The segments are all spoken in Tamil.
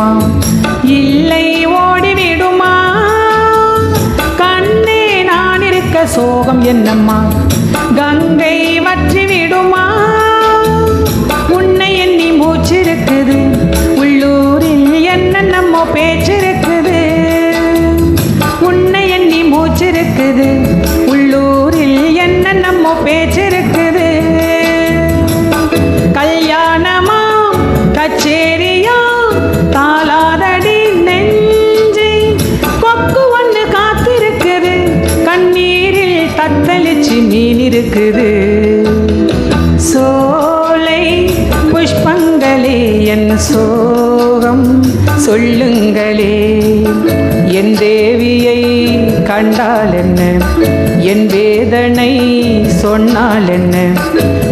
விடுமா? இல்லை ஓடிவிடுமா? கண்ணே நான் இருக்க சோகம் என்னம்மா? கங்கை வற்றி விடுமா உன்னை எண்ணி மூச்சிருக்குது. உள்ளூரில் என்னென்னமோ பேச்சிருக்குது. உன்னை எண்ணி மூச்சிருக்குது. உள்ளூரில் என்னென்னமோ பேச்சிருக்குது. இருக்குது சோலை புஷ்பங்களே என் சோகம் சொல்லுங்களே. என் தேவியை கண்டால் என்ன? என் வேதனை சொன்னால் என்ன?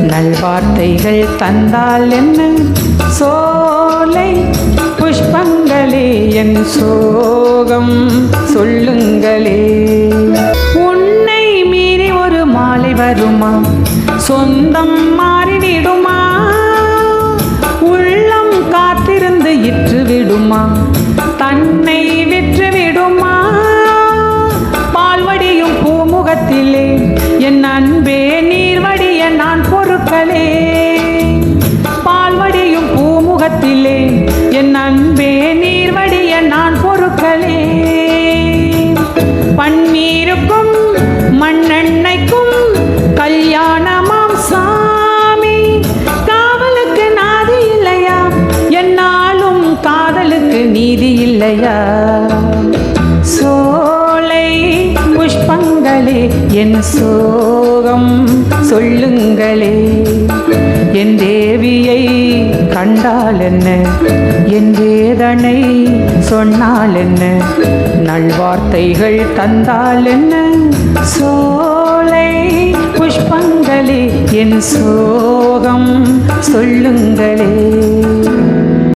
நல்வார்த்தைகள் தந்தால் என்ன? சோலை புஷ்பங்களே என் சோகம் சொல்லுங்களே. வருமா? சொந்தம் மாறிவிடுமா? உள்ளம் காத்திருந்து இற்று விடுமா தன்னை நீதி இல்லையா? சோலை புஷ்பங்களே என் சோகம் சொல்லுங்களே. என் தேவியை கண்டால் என்ன? என் வேதனை சொன்னால் என்ன? நல்வார்த்தைகள் தந்தால் என்ன? சோலை புஷ்பங்களே என் சோகம் சொல்லுங்களே.